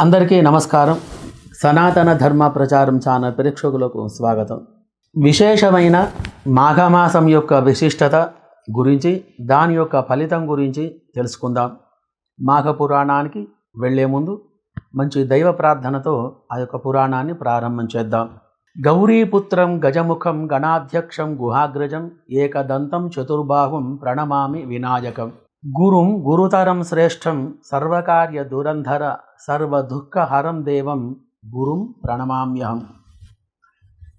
అందరికీ నమస్కారం. సనాతన ధర్మ ప్రచారం ఛానల్ ప్రేక్షకులకు స్వాగతం. విశేషమైన మాఘమాసం యొక్క విశిష్టత గురించి దాని యొక్క ఫలితం గురించి తెలుసుకుందాం. మాఘ పురాణానికి వెళ్ళే ముందు మంచి దైవ ప్రార్థనతో ఆ యొక్క పురాణాన్ని ప్రారంభం చేద్దాం. గౌరీపుత్రం గజముఖం గణాధ్యక్షం గుహాగ్రజం ఏకదంతం చతుర్బాహుం ప్రణమామి వినాయకం. గురుం గురుతరం శ్రేష్టం సర్వకార్య దురంధర సర్వదుఃఖహరం దేవం గురుం ప్రణమామ్యహం.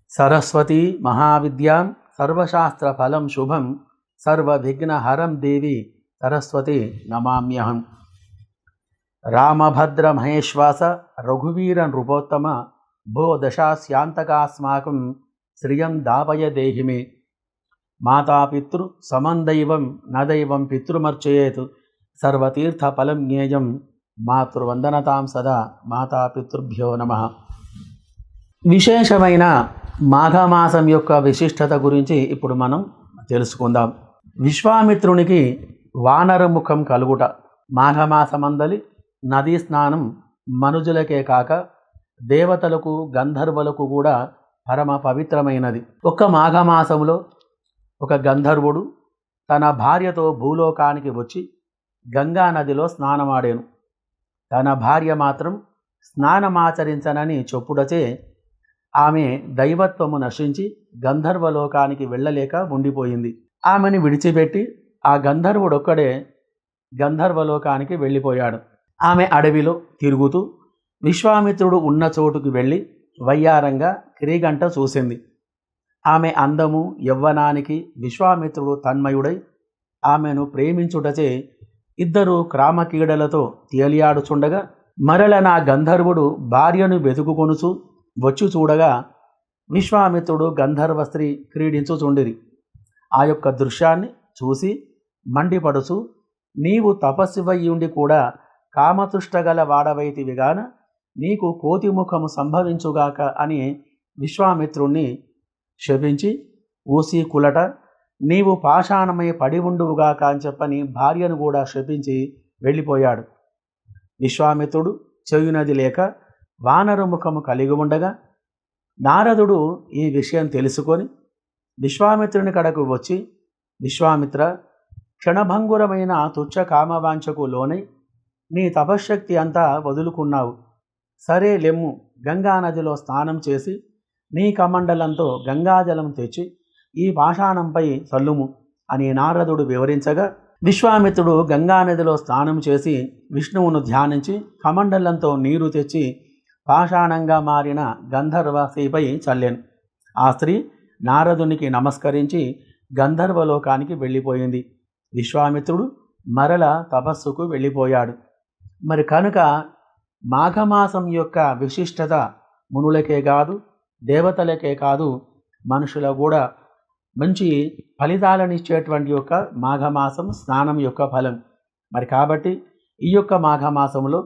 సరస్వతీ మహావిద్యాం సర్వశాస్త్రఫలం శుభం సర్వవిఘ్నహరం దేవి సరస్వతి నమామ్యహం. రామభద్ర మహేశ్వాస రఘువీర నృపోత్తమ భో దశాస్యాంతకాస్మాకం శ్రియం దాపయ దేహిమే. మాతాపితృ సమందైవం నదైవం పితృమర్చయేత్ సర్వతీర్థఫలం జ్ఞేయం. మాతృవందనతాం సదా మాతాపితృభ్యో నమ. విశేషమైన మాఘమాసం యొక్క విశిష్టత గురించి ఇప్పుడు మనం తెలుసుకుందాం. విశ్వామిత్రునికి వానరముఖం కలుగుట మాఘమాసమందలి నదీ స్నానం మనుజులకే కాక దేవతలకు గంధర్వులకు కూడా పరమ పవిత్రమైనది. ఒక్క మాఘమాసంలో ఒక గంధర్వుడు తన భార్యతో భూలోకానికి వచ్చి గంగా నదిలో స్నానమాడాను. తన భార్య మాత్రం స్నానమాచరించనని చొప్పుడచే ఆమె దైవత్వము నశించి గంధర్వలోకానికి వెళ్ళలేక ఉండిపోయింది. ఆమెను విడిచిపెట్టి ఆ గంధర్వుడొక్కడే గంధర్వలోకానికి వెళ్ళిపోయాడు. ఆమె అడవిలో తిరుగుతూ విశ్వామిత్రుడు ఉన్న చోటుకు వెళ్ళి వయ్యారంగా క్రీగంట చూసింది. ఆమె అందము యవ్వనానికి విశ్వామిత్రుడు తన్మయుడై ఆమెను ప్రేమించుటచే ఇద్దరు క్రామకీడలతో తేలియాడుచుండగా మరల నా గంధర్వుడు భార్యను వెతుకుకొనుచు వచ్చి చూడగా విశ్వామిత్రుడు గంధర్వ స్త్రీ క్రీడించుచుండిరి. ఆ యొక్క దృశ్యాన్ని చూసి మండిపడుచు నీవు తపస్సువయ్యుండి కూడా కామతృష్టగల వాడవైతివిగాన నీకు కోతిముఖము సంభవించుగాక అని విశ్వామిత్రుణ్ణి శపించి ఊసి కులట నీవు పాషాణమై పడి ఉండువుగాక అని చెప్పని భార్యను కూడా శపించి వెళ్ళిపోయాడు. విశ్వామిత్రుడు చెయ్యునది లేక వానరు ముఖము కలిగి ఉండగా నారదుడు ఈ విషయం తెలుసుకొని విశ్వామిత్రుని కడకు వచ్చి విశ్వామిత్ర క్షణభంగురమైన తుచ్చ కామవాంఛకు లోనై నీ తపశ్శక్తి అంతా వదులుకున్నావు. సరే లెమ్ము గంగా నదిలో స్నానం చేసి నీ కమండలంతో గంగాజలం తెచ్చి ఈ పాషాణంపై చల్లుము అని నారదుడు వివరించగా విశ్వామిత్రుడు గంగానదిలో స్నానం చేసి విష్ణువును ధ్యానించి కమండలంతో నీరు తెచ్చి పాషాణంగా మారిన గంధర్వశ్రీపై చల్లెను. ఆ స్త్రీ నారదునికి నమస్కరించి గంధర్వలోకానికి వెళ్ళిపోయింది. విశ్వామిత్రుడు మరల తపస్సుకు వెళ్ళిపోయాడు. మరి కనుక మాఘమాసం యొక్క విశిష్టత మునులకే కాదు దేవతలకే కాదు మనుషుల కూడా మంచి ఫలితాలను ఇచ్చేటువంటి యొక్క మాఘమాసం స్నానం యొక్క ఫలం. మరి కాబట్టి ఈ యొక్క మాఘమాసంలో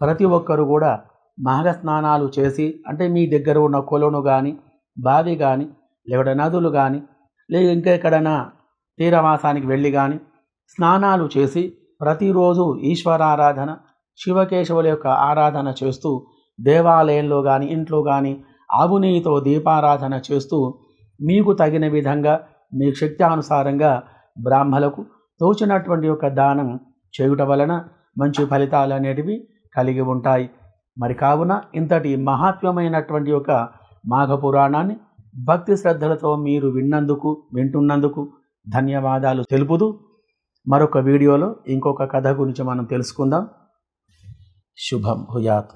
ప్రతి ఒక్కరు కూడా మాఘ స్నానాలు చేసి అంటే మీ దగ్గర ఉన్న కొలను కానీ బావి కానీ లేవడ నదులు కానీ లేదా ఇంకెక్కడైనా తీరవాసానికి వెళ్ళి కానీ స్నానాలు చేసి ప్రతిరోజు ఈశ్వరారాధన శివకేశవుల యొక్క ఆరాధన చేస్తూ దేవాలయంలో కానీ ఇంట్లో కానీ ఆవునేయితో దీపారాధన చేస్తూ మీకు తగిన విధంగా మీ శక్త్యానుసారంగా బ్రాహ్మలకు తోచినటువంటి యొక్క దానం చేయుట వలన మంచి ఫలితాలు అనేటివి కలిగి ఉంటాయి. మరి కావున ఇంతటి మహాత్మ్యమైనటువంటి యొక్క మాఘ పురాణాన్ని భక్తి శ్రద్ధలతో మీరు విన్నందుకు వింటున్నందుకు ధన్యవాదాలు తెలుపుతూ మరొక వీడియోలో ఇంకొక కథ గురించి మనం తెలుసుకుందాం. శుభం హుయాత్